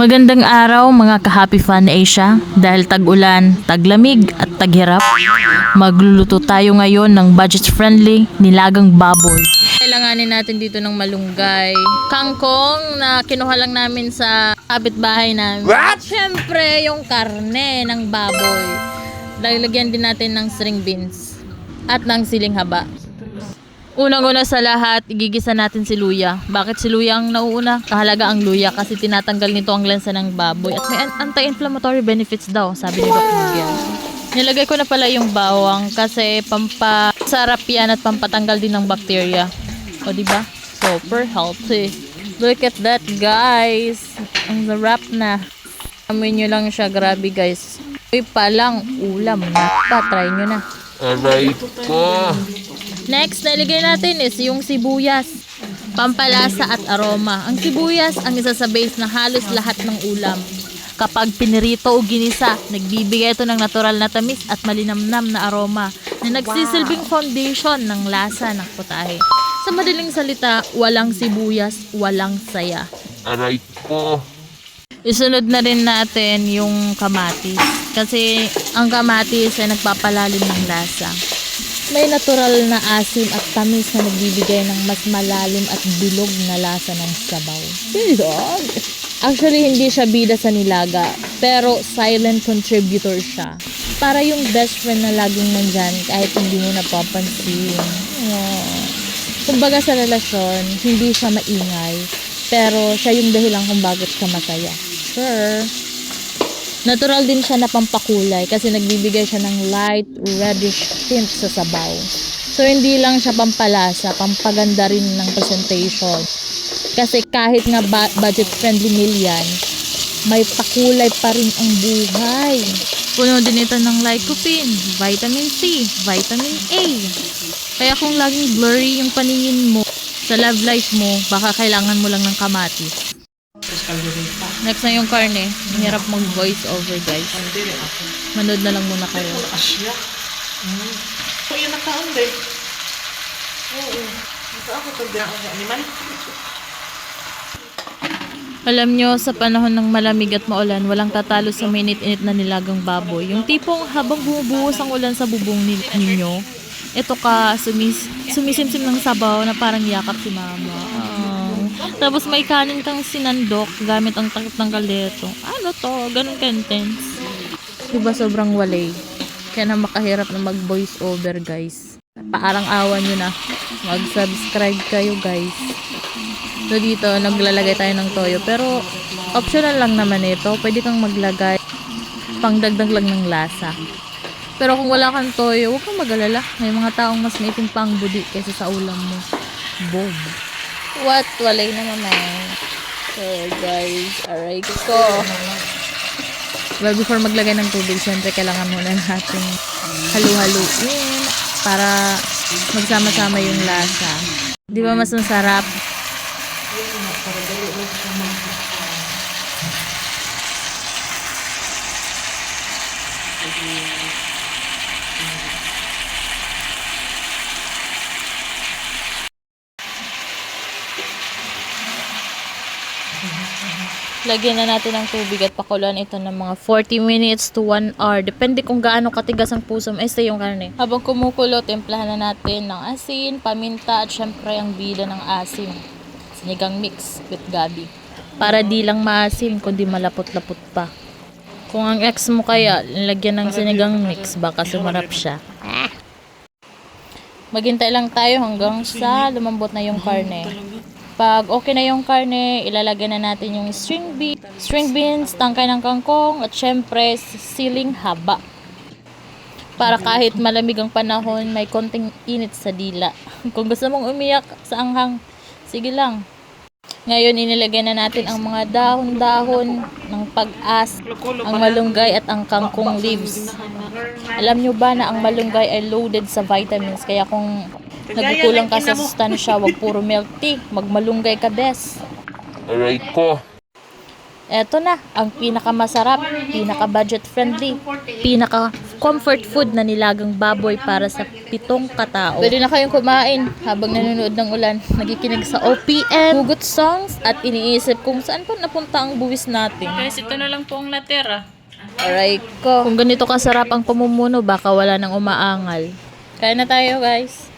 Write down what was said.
Magandang araw mga ka-Happy Fun Asia dahil tag-ulan, taglamig at taghirap. Magluluto tayo ngayon ng budget-friendly nilagang baboy. Kailanganin natin dito ng malunggay. Kangkong na kinuha lang namin sa kapitbahay namin. At syempre yung karne ng baboy. Lalagyan din natin ng string beans at ng siling haba. Unang-una sa lahat, igigisa natin si luya. Bakit si luya ang nauuna? Kahalaga ang luya kasi tinatanggal nito ang lansa ng baboy at may an- anti-inflammatory benefits daw, sabi ni Doc Miguel. Nilagay ko na pala yung bawang kasi pampasarap yan at pampatanggal din ng bacteria. O di ba? Super healthy. Look at that guys. Ang sarap na. Amoy nyo lang siya. Grabe guys. Uy pa lang ulam na. Pa, try nyo na. Aray ko. Next, naligay natin is yung sibuyas. Pampalasa at aroma. Ang sibuyas ang isa sa base ng halos lahat ng ulam. Kapag pinirito o ginisa, nagbibigay ito ng natural na tamis at malinamnam na aroma na nagsisilbing foundation ng lasa ng putahe. Sa madaling salita, walang sibuyas, walang saya. Aray ko. Isunod na rin natin yung kamatis. Kasi ang kamatis ay nagpapalalim ng lasa. May natural na asim at tamis na nagbibigay ng mas malalim at bilog na lasa ng sabaw. Bilog? Actually, hindi siya bida sa nilaga. Pero silent contributor siya. Para yung best friend na laging nandyan kahit hindi mo napapansin. Aww. Kumbaga sa relasyon, hindi siya maingay. Pero siya yung dahilan kung bakit ka masaya. Sure. Natural din siya na pampakulay kasi nagbibigay siya ng light reddish tint sa sabaw. So hindi lang siya pampalasa, pampaganda rin ng presentation. Kasi kahit nga budget friendly meal yan, may pakulay pa rin ang buhay. Puno din ito ng lycopene, vitamin C, vitamin A. Kaya kung laging blurry yung paningin mo sa love life mo, baka kailangan mo lang ng kamatis. Next na yung karne. Ang hirap mag-voice over, guys. Manood na lang muna kayo. Yun nakaunde. Oo. Ito ako din ako animal. Alam nyo, sa panahon ng malamig at maulan, walang tatalo sa minute-init na nilagang baboy. Yung tipong habang bumubuhos ang ulan sa bubong ni- ninyo, ito ka, sumis sumisimsim ng sabaw na parang yakap si mama. Tapos may kanin kang sinandok gamit ang takip ng kaldero. Ano to? Ganun intense. Diba sobrang walay? Kaya na makahirap na mag-voice over, guys. Paarang awan nyo na. Mag-subscribe kayo, guys. So dito, naglalagay tayo ng toyo. Pero, optional lang naman ito. Pwede kang maglagay pangdagdag lang ng lasa. Pero kung wala kang toyo, huwag kang mag-alala. May mga taong mas maitim pa budi kaysa sa ulam mo. Boom. What? Walay na naman. So guys, aray ko. Well, before maglagay ng tubig, syempre kailangan muna natin halu-haluin para magsama-sama yung lasa. Di ba mas masarap? Lagyan na natin ng tubig at pakuluan ito ng mga 40 minutes to 1 hour. Depende kung gaano katigas ang puso mo. Este yung karne. Habang kumukulo, templahan na natin ng asin, paminta at syempre ang bida ng asim. Sinigang mix with gabi. Para di lang maasim, kundi malapot-lapot pa. Kung ang ex mo kaya, lagyan ng sinigang mix, baka sumarap siya. Maghintay lang tayo hanggang sa lumambot na yung karne. Pag okay na yung karne, ilalagay na natin yung string beans, string beans, tangkay ng kangkong, at syempre, siling haba. Para kahit malamig ang panahon, may konting init sa dila. Kung gusto mong umiyak sa anghang, sige lang. Ngayon, inilagay na natin ang mga dahon-dahon ng pag-as, ang malunggay at ang kangkong leaves. Alam nyo ba na ang malunggay ay loaded sa vitamins, kaya kung nagkukulang ka sa sustansya, wag puro milk tea, magmalunggay ka bes. Aray ko. Eto na, ang pinakamasarap, pinaka budget friendly, pinaka comfort food na nilagang baboy para sa pitong katao. Pwede na kayong kumain habang nanonood ng ulan, nagikinig sa OPM, hugot songs, at iniisip kung saan pa napunta ang buwis natin. Guys, ito na lang po ang natira. Aray ko. Kung ganito kasarap ang pamumuno, baka wala nang umaangal. Kaya na tayo guys.